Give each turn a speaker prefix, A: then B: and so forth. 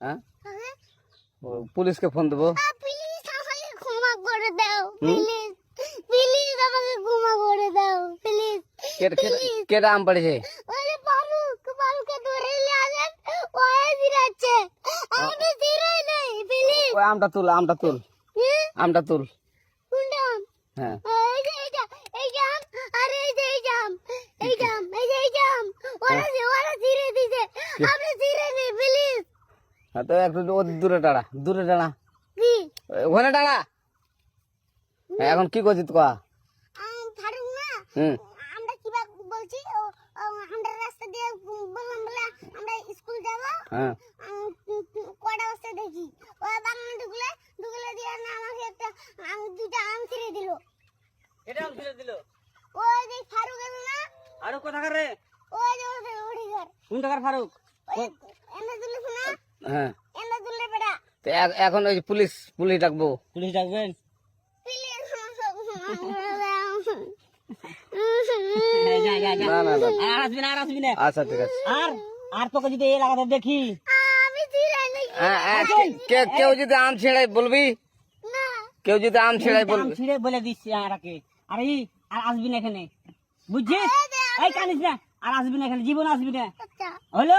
A: হ্যাঁ?
B: হ্যাঁ?
A: ও, পুলিশকে ফোন দেবো।
B: আ, প্লিজ আমাকে ক্ষমা করে দাও প্লিজ প্লিজ আমাকে ক্ষমা করে দাও প্লিজ
A: কেটে কেটে কেটে আম পড়েছে
B: ওই যে ফারুক ফারুককে ধরে নিয়ে আসেন ও ফিরাচ্ছে। আমি ফিরাই নাই প্লিজ
A: ওই আমটা তুল আমটা তুল। আমটা তুল।
B: কোনটা আম?
A: হ্যাঁ।
B: এই যে এইটা এই জাম আর এই যে এই জাম এই জাম এই যে এই জাম ওরা যে ওরা ছিঁড়ে দিছে আপনি ছিঁড়ে নেই প্লিজ
A: হ্যাঁ, তো একটু দূরে টাড়া দূরে টাড়া
B: কি?
A: ওখানে টাড়া এখন কি করছিস কয়া
B: আম, ফারুক না।
A: হুম।
B: আমরা কিবা বলছি আমরা রাস্তা দিয়ে বললাম বলে আমরা স্কুল যাব।
A: হ্যাঁ।
B: কটা বস্তা দেখি। বাগানে ঢুকলে ঢুকলে দিয়ে না আমাকে একটা আম দুটা আম ছিঁড়ে দিল।
A: এটা আম ছিঁড়ে দিল?
B: ওই যে ফারুক এলো না।
A: আরও কোথাকার রে?
B: ওই যে ওই যে ওড়ি ঘর।
A: কোন টাকার ফারুক
B: এনে দিলে শোনা।
A: হ্যাঁ। তো এখন ওই পুলিশ পুলিশ ডাকবো। পুলিশ ডাকবেন আচ্ছা ঠিক আছে।
C: আর আর তোকে যদি এই এলাকাতে দেখি?
B: ছিঁড়ে
A: হ্যাঁ, হ্যাঁ, কে- কেউ যদি আম ছিঁড়াই বলবি? কেউ যদি আম
C: আম
A: বলবি?
C: ছিঁড়ে বলে দিচ্ছি আরাকে আর এই আর আসবি না এখানে। বুঝছিস? এই কানিস না। আর আসবি না এখানে। জীবন আসবি না।
B: আচ্ছা।
C: হলো?